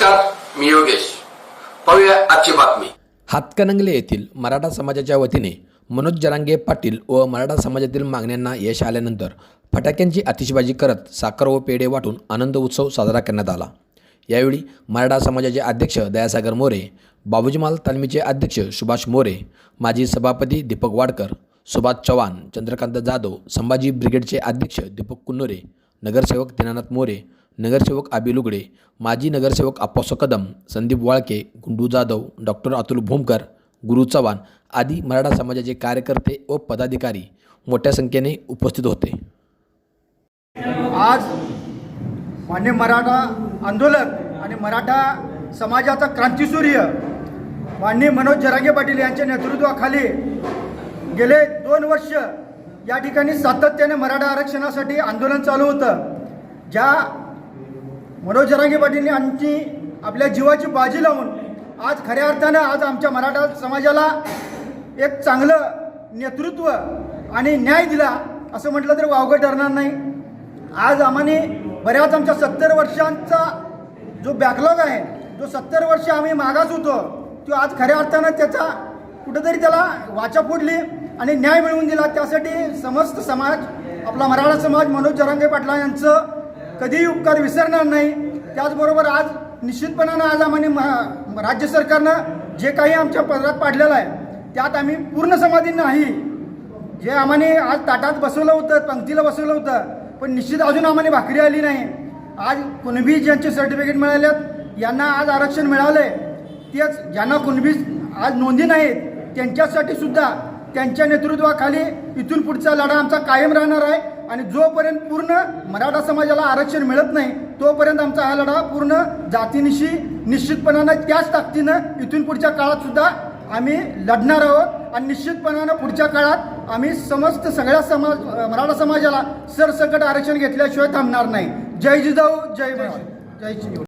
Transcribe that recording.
नमस्कार मी योगेश. पाहूया आजची बातमी. हातकणंगले येथील मराठा समाजाच्या वतीने मनोज जरांगे पाटील व मराठा समाजातील मागण्यांना यश आल्यानंतर फटाक्यांची आतिषबाजी करत साखर व पेढे वाटून आनंद उत्सव साजरा करण्यात आला. यावेळी मराठा समाजाचे अध्यक्ष दयासागर मोरे बाबूजीमाल तालमीचे अध्यक्ष सुभाष मोरे माजी सभापती दीपक वाडकर सुभाष चव्हाण चंद्रकांत जाधव संभाजी ब्रिगेडचे अध्यक्ष दीपक कुन्नोरे नगरसेवक दीनानाथ मोरे नगरसेवक आबी लुगडे माजी नगरसेवक आप्पासो कदम संदीप वाळके गुंडू जाधव डॉक्टर अतुल भोमकर गुरु चव्हाण आदी मराठा समाजाचे कार्यकर्ते व पदाधिकारी मोठ्या संख्येने उपस्थित होते. आज मान्य मराठा आंदोलक आणि मराठा समाजाचा क्रांतीसूर्य माननीय मनोज जरांगे पाटील यांच्या नेतृत्वाखाली गेले दोन वर्ष या ठिकाणी सातत्याने मराठा आरक्षणासाठी आंदोलन चालू होतं. ज्या मनोज जरांगे पाटील यांची आपल्या जीवाची बाजी लावून आज खऱ्या अर्थानं आज आमच्या मराठा समाजाला एक चांगलं नेतृत्व आणि न्याय दिला असं म्हटलं तर वावगं ठरणार नाही. आज आम्हाने बऱ्याच आमच्या सत्तर वर्षांचा जो बॅकलॉग आहे जो सत्तर वर्ष आम्ही मागास होतो तो आज खऱ्या अर्थानं त्याचा कुठंतरी त्याला वाचा फोडली आणि न्याय मिळवून दिला. त्यासाठी समस्त समाज आपला मराठा समाज मनोज जरांगे पाटला यांचं कधीही उपकार विसरणार नाही. त्याचबरोबर आज निश्चितपणानं आज आम्ही महा राज्य सरकारनं जे काही आमच्या पदरात पाडलेलं आहे त्यात आम्ही पूर्ण समाधी नाही. जे आम्हाने आज ताटात बसवलं होतं पंक्तीला बसवलं होतं पण निश्चित अजून आम्हाला भाकरी आली नाही. आज कुणबी ज्यांचे सर्टिफिकेट मिळालेत यांना आज आरक्षण मिळालंय. तेच ज्यांना कुणबी आज नोंदी नाहीत त्यांच्यासाठी सुद्धा त्यांच्या नेतृत्वाखाली इथून पुढचा लढा आमचा कायम राहणार आहे. आणि जोपर्यंत पूर्ण मराठा समाजाला आरक्षण मिळत नाही तोपर्यंत आमचा हा लढा पूर्ण जातीनिशी निश्चितपणानं त्याच ताकदीनं इथून पुढच्या काळात सुद्धा आम्ही लढणार आहोत. आणि निश्चितपणानं पुढच्या काळात आम्ही समस्त सगळ्या समाज मराठा समाजाला सरसकट आरक्षण घेतल्याशिवाय थांबणार नाही. जय जिजाऊ जय जय जय